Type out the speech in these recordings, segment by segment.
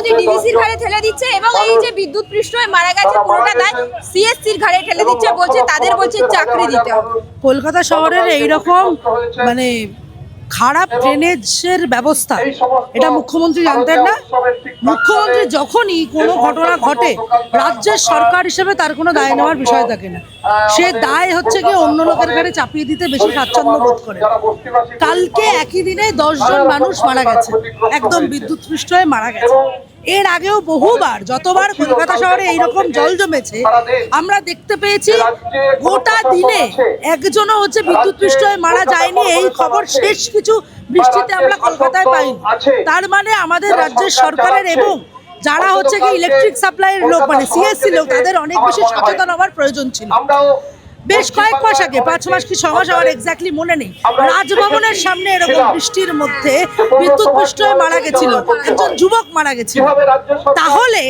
মুখ্যমন্ত্রী ডিভিসির ঘাড়ে ঠেলে দিচ্ছে এবং এই যে বিদ্যুৎ পৃষ্ঠ মারা গেছে পুরোটা দায় সিএসসির ঘাড়ে ঠেলে দিচ্ছে বলছে তাদের বলছে চাকরি দিতে হবে। কলকাতা শহরের এইরকম মানে খারাপ ড্রেনেজের ব্যবস্থা। এটা মুখ্যমন্ত্রী জানতেন না? মুখ্যমন্ত্রী যখনই কোনো ঘটনা ঘটে রাজ্যের সরকার হিসেবে তার কোনো দায় নেওয়ার বিষয় থাকে না। সে দায় হচ্ছে গিয়ে অন্য লোকের ঘাড়ে চাপিয়ে দিতে বেশি স্বাচ্ছন্দ্য বোধ করে। কালকে একই দিনে দশজন মানুষ মারা গেছে। একদম বিদ্যুৎ পৃষ্ঠ হয়ে মারা গেছে। এর আগেও বহুবার যতবার কলকাতা শহরে এইরকম জল জমেছে আমরা দেখতে পেয়েছি গোটা দিনে একজনও হচ্ছে বিদ্যুৎ পৃষ্ঠ হয়ে মারা যায়নি এই খবর শেষ কিছু বৃষ্টিতে আমরা কলকাতায় পাইনি। তার মানে আমাদের রাজ্যের সরকারের এবং যারা হচ্ছে কি ইলেকট্রিক সাপ্লাইয়ের লোক মানে সিএসসি লোক তাদের অনেক বেশি সচেতন হওয়ার প্রয়োজন ছিল। বেশ কয়েক মাস আগে পাঁচ মাস কি ছ মাস আমার এক্স্যাক্টলি মনে নেই। রাজভবনের সামনে এরকম বৃষ্টির মধ্যে বিদ্যুৎ পৃষ্ঠ হয়ে মারা গেছিল। একজন যুবক মারা গেছিল। তাহলে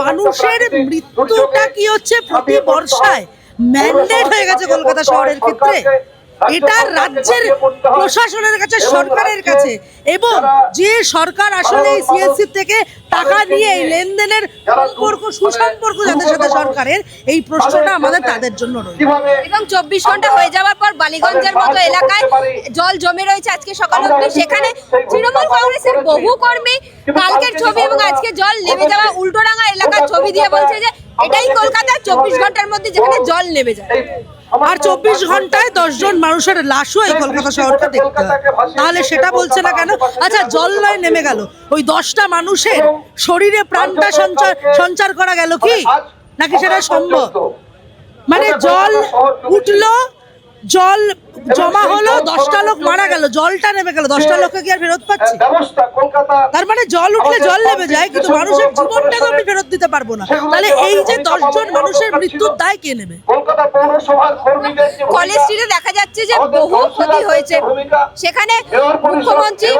মানুষের মৃত্যুটা কি হচ্ছে? প্রতি বর্ষায় ম্যান্ডেট হয়ে গেছে কলকাতা শহরের ক্ষেত্রে? এটা রাজ্যের প্রশাসনের কাছে সরকারের কাছে। এবং যে সরকার আসলে এই সিএসসি থেকে টাকা নিয়ে এই লেনদেনের সম্পর্ক সুসম্পর্ক যাদের সাথে সরকারের এই প্রশ্নটা আমাদের তাদের জন্য রয়েছে এবং চব্বিশ ঘণ্টা হয়ে যাওয়ার পর বালিগঞ্জের মতো এলাকায় জল জমে রয়েছে আজকে সকাল অবধি। সেখানে তৃণমূল কংগ্রেসের বহু কর্মী কালকের ছবি এবং আজকে জল নেমে যাওয়া উল্টোডাঙ্গা এলাকার ছবি দিয়ে বলছে যে এটাই কলকাতার চব্বিশ ঘণ্টার মধ্যে যেখানে জল নেমে যায়। আর চব্বিশ ঘন্টায় দশজন মানুষের লাশও এই কলকাতা শহরকে দেখতে। হয় তাহলে সেটা বলছে না কেন? আচ্ছা জল নয় নেমে গেল। ওই দশটা মানুষের শরীরে প্রাণটা সঞ্চার সঞ্চার করা গেল কি? নাকি সেটা সম্ভব? মানে জল উঠল জল জমা হলো দশটা লোক মারা গেল জলটা নেমে গেল দশটা লোককে কি আর ফেরত পাচ্ছি? তার মানে জল উঠলে জল নেমে যায় কিন্তু মানুষের জীবনটা তো আমি ফেরত দিতে পারব না। তাহলে এই যে দশজন মানুষের মৃত্যুর দায় কে নেবে? কলেজ স্ট্রিটে দেখা যাচ্ছে যে বহু ক্ষতি হয়েছে। সেখানে মুখ্যমন্ত্রী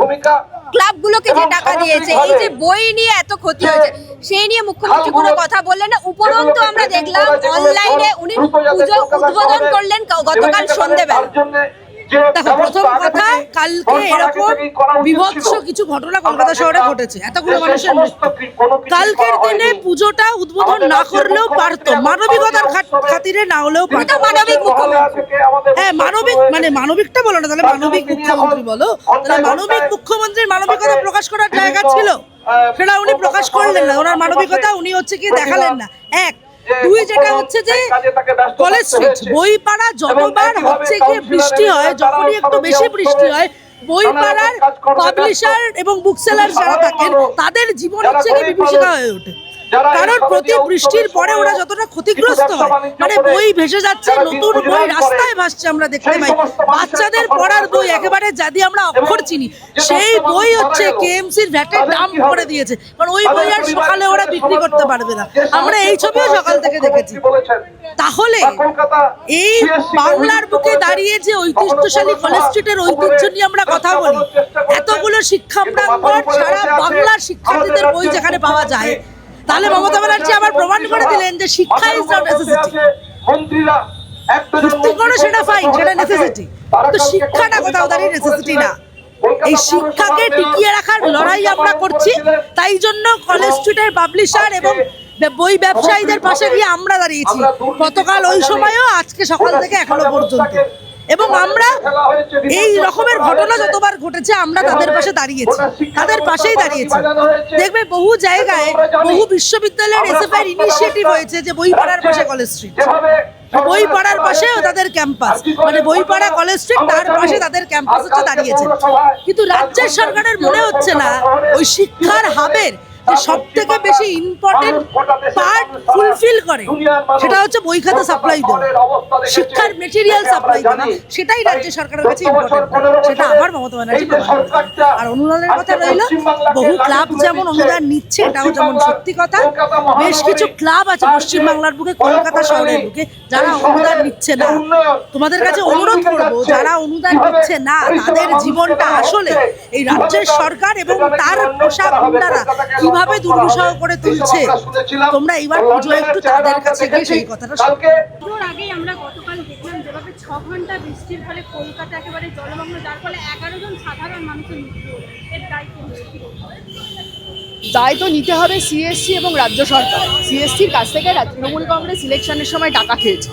ভূমিকা? ক্লাবগুলোকে যে টাকা দিয়েছে এই যে বই নিয়ে এত ক্ষতি হয়েছে সেই নিয়ে মুখ্যমন্ত্রী কোনো কথা বললেন না। উপরন্তু আমরা দেখলাম অনলাইনে উনি পুজো উদ্বোধন করলেন গতকাল সন্ধেবেলা। দেখো প্রথম কথা কালকে এরকম বিভৎস কিছু ঘটনা কলকাতা শহরে ঘটেছে। এতগুলো মানুষের কালকের দিনে পুজোটা উদ্বোধন না করলেও পারতো। মানবিকতার খাতিরে না হলেও পারতো। মানবিক হ্যাঁ মানবিক মানে মানবিকটা বলো না তাহলে মানবিক মুখ্যমন্ত্রী বলো। তাহলে মানবিক মুখ্যমন্ত্রীর মানবিকতা প্রকাশ করার জায়গা ছিল। সেটা উনি প্রকাশ করলেন না। ওনার মানবিকতা উনি হচ্ছে কি দেখালেন না। এক দুই যেটা হচ্ছে যে কলেজ স্ট্রিট বইপাড়া যতবার হচ্ছে গিয়ে বৃষ্টি হয় যখনই একটু বেশি বৃষ্টি হয় বইপাড়ার পাবলিশার এবং বুকসেলার যারা থাকেন তাদের জীবন হচ্ছে কি বিভীষিকা হয়ে ওঠে। কারণ প্রতি বৃষ্টির পরে ওরা যতটা ক্ষতিগ্রস্ত হয় মানে বই ভেসে যাচ্ছে নতুন বই রাস্তায় ভাসছে আমরা দেখতে পাই। বাচ্চাদের পড়ার বই একেবারে যদি আমরা অক্ষর চিনি। সেই বই হচ্ছে কেএমসির ভ্যাটের দাম করে দিয়েছে। কারণ ওই বই আর সকালে ওরা বিক্রি করতে পারবে না। আমরা এই ছবিও সকাল থেকে দেখেছি। তাহলে এই বাংলার বুকে দাঁড়িয়ে যে ঐতিহ্যশালী কলেজ স্ট্রিটের ঐতিহ্য নিয়ে আমরা কথা বলি এতগুলো শিক্ষা প্রাঙ্গণ সারা বাংলার শিক্ষার্থীদের বই যেখানে পাওয়া যায় তাহলে মমতা ব্যানার্জি আবার প্রমাণ করে দিলেন যে শিক্ষা ইজ নট নেসেসিটি মন্ত্রীরা ভর্তি করো সেটা ফাইন সেটা নেসেসিটি তো শিক্ষাটা কোথাও দাঁড়িয়ে নেসেসিটি না। এই শিক্ষাকে টিকিয়ে রাখার লড়াই আমরা করছি। তাই জন্য কলেজ স্ট্রিটের পাবলিশার এবং বই ব্যবসায়ীদের পাশে গিয়ে আমরা দাঁড়িয়েছি। গতকাল ওই সময়ও আজকে সকাল থেকে এখনও পর্যন্ত। এবং আমরা এই রকমের ঘটনা যতবার ঘটেছে, আমরা তাদের পাশে দাঁড়িয়েছি। তাদের পাশেই দাঁড়িয়েছি। দেখবে বহু জায়গায়, বহু বিশ্ববিদ্যালয়ের এসএফআই ইনিশিয়েটিভ হয়েছে যে বই পড়ার পাশে কলেজ স্ট্রিট বই পড়ার পাশেও তাদের ক্যাম্পাস মানে বইপাড়া কলেজ স্ট্রিট তার পাশে তাদের ক্যাম্পাস হচ্ছে দাঁড়িয়েছে। কিন্তু রাজ্যের সরকারের মনে হচ্ছে না, ওই শিক্ষার হাবের যে সব থেকে বেশি ইম্পর্টেন্ট পার্ট ফুলফিল করে সেটা হচ্ছে বই খাতা সাপ্লাই দেওয়া। শিক্ষার মেটেরিয়াল সাপ্লাই দেওয়া। সেটাই রাজ্য সরকারের কাছে ইম্পর্টেন্ট সেটা আবার মমতা ব্যানার্জি আর অনুদানের কথা রইল বহু ক্লাব যেমন অনুদান নিচ্ছে এটাও যেমন সত্যি কথা বেশ কিছু ক্লাব আছে পশ্চিমবাংলার বুকে কলকাতা শহরের বুকে যারা অনুদান নিচ্ছে না। তোমাদের কাছে অনুরোধ করব যারা অনুদান নিচ্ছে না তাদের জীবনটা আসলে এই রাজ্যের সরকার এবং তার পোশাক গুন্ডারা কীভাবে দুর্বিষহ করে তুলছে? তোমরা এইবার পুজো একটু তাদের কাছে গিয়ে সেই কথাটা পুজোর আগেই আমরা গতকাল দেখলাম যেভাবে ছ ঘণ্টা বৃষ্টির ফলে কলকাতা একেবারে জলমগ্ন যার ফলে এগারো জন সাধারণ মানুষের মৃত্যু এর দায়িত্ব নিচ্ছে কি বলব? দায় তো নিতে হবে সিএসসি এবং রাজ্য সরকার। সিএসসির কাছ থেকে তৃণমূল কংগ্রেস ইলেকশনের সময় টাকা খেয়েছে।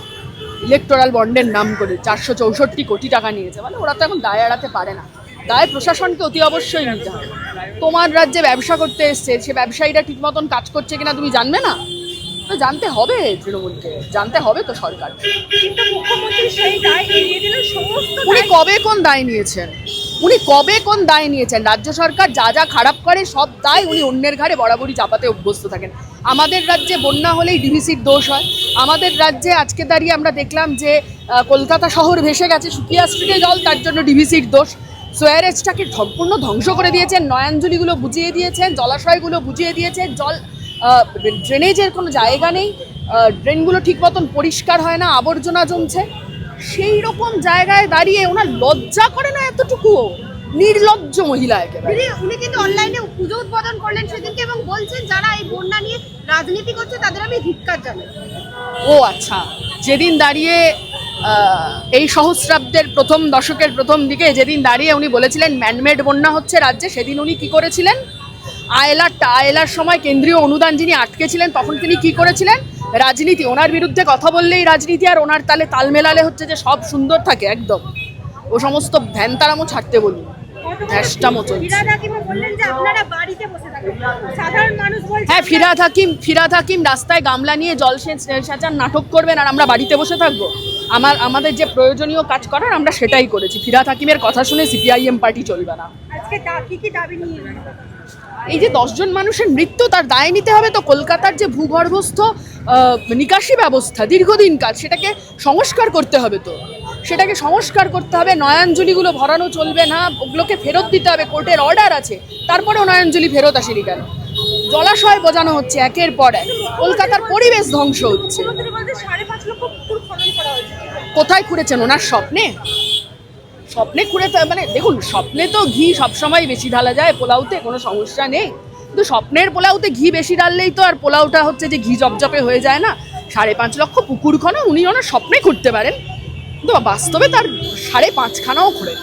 ইলেকটোরাল বন্ডের নাম করে চারশো চৌষট্টি কোটি টাকা নিয়েছে। মানে ওরা তো এখন দায় এড়াতে পারে না। দায় প্রশাসনকে অতি অবশ্যই নিতে হবে। তোমার রাজ্যে ব্যবসা করতে এসছে, সে ব্যবসায়ীরা ঠিক মতন কাজ করছে কিনা তুমি জানবে না? তো জানতে হবে তৃণমূলকে, জানতে হবে তো সরকার। উনি কবে কোন দায় নিয়েছেন? উনি কবে কোন দায় নিয়েছেন? রাজ্য সরকার যা যা খারাপ করে, সব দায় উনি অন্যের ঘাড়ে বরাবরই চাপাতে অভ্যস্ত থাকেন। আমাদের রাজ্যে বন্যা হলেই ডিভিসির দোষ হয়। আমাদের রাজ্যে আজকে দাঁড়িয়ে আমরা দেখলাম যে কলকাতা শহর ভেসে গেছে সুকিয়া স্ট্রিটে জল, তার জন্য ডিভিসির দোষ। সোয়ারেজটাকে সম্পূর্ণ ধ্বংস করে দিয়েছেন নয়াঞ্জলিগুলো বুঝিয়ে দিয়েছেন জলাশয়গুলো বুঝিয়ে দিয়েছেন জল ড্রেনেজের কোনো জায়গা নেই ড্রেনগুলো ঠিক মতন পরিষ্কার হয় না আবর্জনা জমছে। সেই রকম জায়গায় দাঁড়িয়ে ওনার লজ্জা করে না এতটুকুও নির্লজ্জ মহিলা একেবারে। উনি কিন্তু অনলাইনে পুজো উদ্বোধন করলেন সেদিনকে এবং বলছেন যারা এই বন্যা নিয়ে রাজনীতি করছে তাদের আমি ধিক্কার জানাই। ও আচ্ছা যেদিন দাঁড়িয়ে এই সহস্রাব্দের প্রথম দশকের প্রথম দিকে যেদিন দাঁড়িয়ে উনি বলেছিলেন, ম্যানমেড বন্যা হচ্ছে রাজ্যে সেদিন উনি কি করেছিলেন? আয়লার আয়লার সময় কেন্দ্রীয় অনুদান যিনি আটকেছিলেন, তখন তিনি কি করেছিলেন? রাজনীতি, ওনার বিরুদ্ধে কথা বললেই রাজনীতি আর ওনার তালে তাল মেলালে হচ্ছে যে সব সুন্দর থাকে, একদম। ও সমস্ত ভ্যানতারামও ছাড়তে বলুন। চলছে। হ্যাঁ ফিরাদ হাকিম ফিরাদ হাকিম রাস্তায় গামলা নিয়ে সেচার নাটক করবেন আর আমরা বাড়িতে বসে থাকব। আমার আমাদের যে প্রয়োজনীয় কাজ করার আমরা সেটাই করেছি। ফিরাদ হাকিমের কথা শুনে সিপিআইএম পার্টি চলবে না? এই যে দশজন মানুষের মৃত্যু তার দায় নিতে হবে তো কলকাতার যে ভূগর্ভস্থ নিকাশি ব্যবস্থা দীর্ঘদিন কাজ সেটাকে সংস্কার করতে হবে তো। সেটাকে সংস্কার করতে হবে নয়াঞ্জলিগুলো ভরানো চলবে না ওগুলোকে ফেরত দিতে হবে কোর্টের অর্ডার আছে তারপরেও নয়াঞ্জলি ফেরত আসেনি কেন? জলাশয় বোঝানো হচ্ছে একের পর এক কলকাতার পরিবেশ ধ্বংস হচ্ছে। কোথায় খুঁড়েছেন ওনার স্বপ্নে? স্বপ্নে খুঁড়ে মানে দেখুন স্বপ্নে তো ঘি সবসময় বেশি ঢালা যায় পোলাওতে কোনো সমস্যা নেই। কিন্তু স্বপ্নের পোলাওতে ঘি বেশি ডাললেই তো আর পোলাওটা হচ্ছে যে ঘি জপজপে হয়ে যায় না। সাড়ে পাঁচ লক্ষ পুকুর খনন উনি ওনার স্বপ্নে খুঁড়তে পারেন। কিন্তু বাস্তবে তার সাড়ে পাঁচখানাও খুঁড়ে